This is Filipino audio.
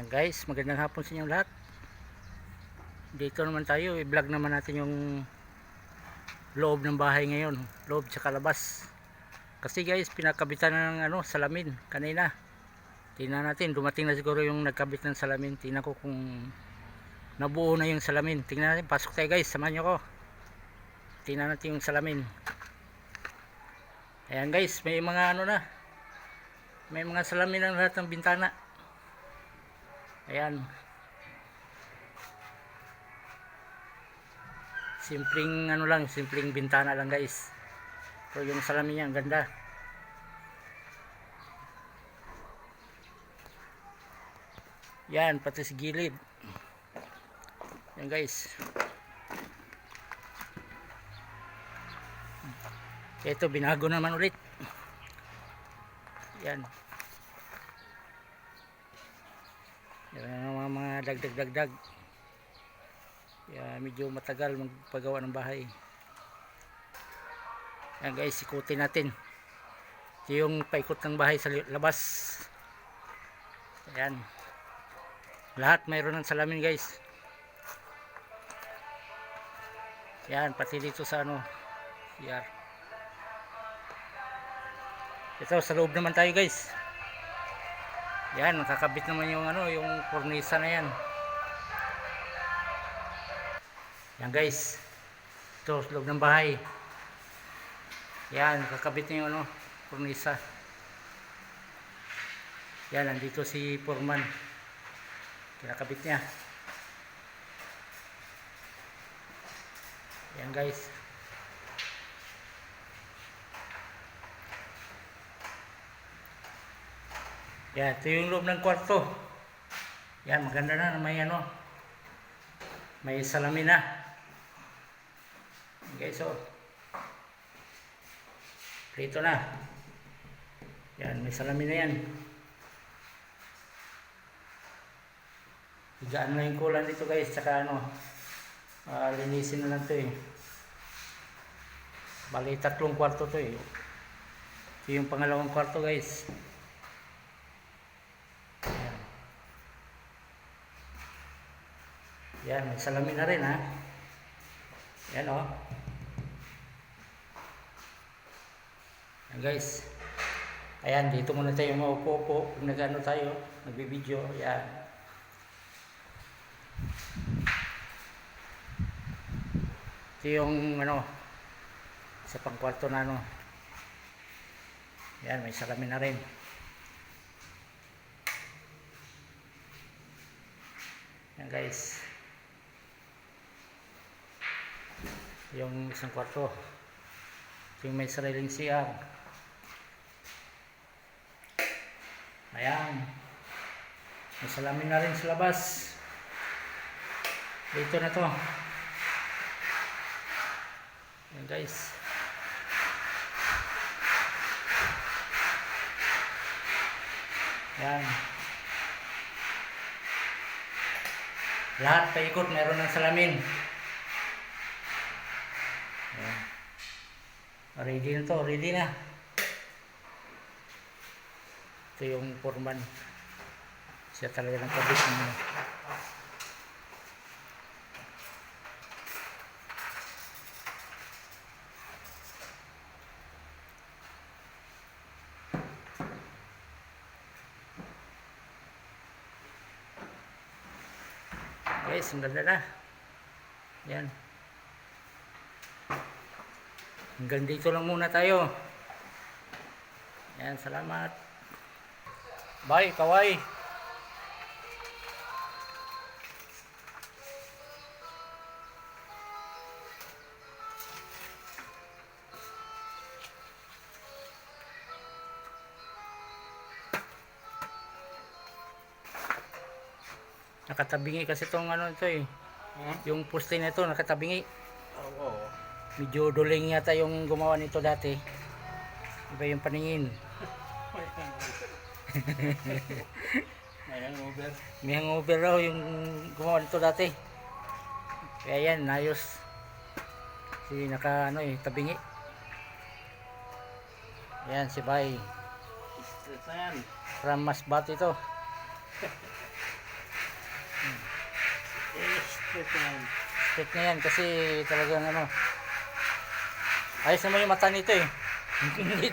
Yan guys, magandang hapon sa inyong lahat. Dito naman tayo, i-vlog naman natin yung loob ng bahay ngayon, loob sa kalabas. Kasi guys, pinakabitan na ng ano, salamin kanina. Tingnan natin, dumating na siguro yung nagkabit ng salamin. Tingnan ko kung nabuo na yung salamin. Tingnan natin, pasok tayo guys, samahan nyo ko. Tingnan natin yung salamin. Ayan guys, may mga ano na. May mga salamin ng lahat ng bintana. Ayan. Simpleng ano lang, simpleng bintana lang guys. Pero yung salamin niya, ang ganda. Yan, pati sa gilid. Yan guys. Ito, binago naman ulit. Yan. Yan ang mga, mga dagdag-dagdag. Kaya medyo matagal magpagawa ng bahay. Yan guys, ikutin natin. Ito yung paikot ng bahay sa labas. Ayan. Lahat mayroon ng salamin guys. Yan, pati dito sa ano. CR. Ito, sa loob naman tayo guys. Yan, nakakabit naman yung ano, yung cornisa na yan. Yan guys. Ito, loob ng bahay. Yan, kakabit na yung ano, cornisa. Yan, nandito si Foreman. Kinakabit niya. Yan guys. Yan, ito yung loob ng kwarto. Yan, maganda na. May ano. May salamin na. Guys, oh. Prito na. Yan, may salamin na yan. Higaan na yung kulan dito guys. Tsaka ano, ah, linisin na lang to eh. Bali, tatlong kwarto to eh. Ito yung pangalawang kwarto guys. Yan, may salamin na rin ha. Yan o. Oh. Yan guys. Ayan, dito muna tayo maupo-upo. Kung nag-ano tayo, nagbibideo. Yan. Ito yung ano, sa pangkwarto na ano. Yan, may salamin na rin. Yan guys. Yung isang kwarto. Yung may sariling CR. Ayan. May salamin na rin sa labas. Dito na to. Yan guys. Yan. Lahat paikot meron ng salamin. Ready na to, ready na. Ito yung foreman. Siya talaga ng kabit ng Guys, ang ganda na. Yan. Hanggang dito lang muna tayo. Yan, salamat. Bye, kawai. Nakatabingi kasi tong ano ito eh. Yung poste na ito nakatabingi. Oo. Medyo duling yata yung gumawa nito dati. Iba yung paningin. May hangover. May hangover raw yung gumawa nito dati. Kaya yan, nayos. Si naka ano eh, tabingi. Ayan, si Bay. Yan. From Masbate ito. Yan. Straight na yan kasi talagang ano. Ayos naman yung mata nito eh. Hindi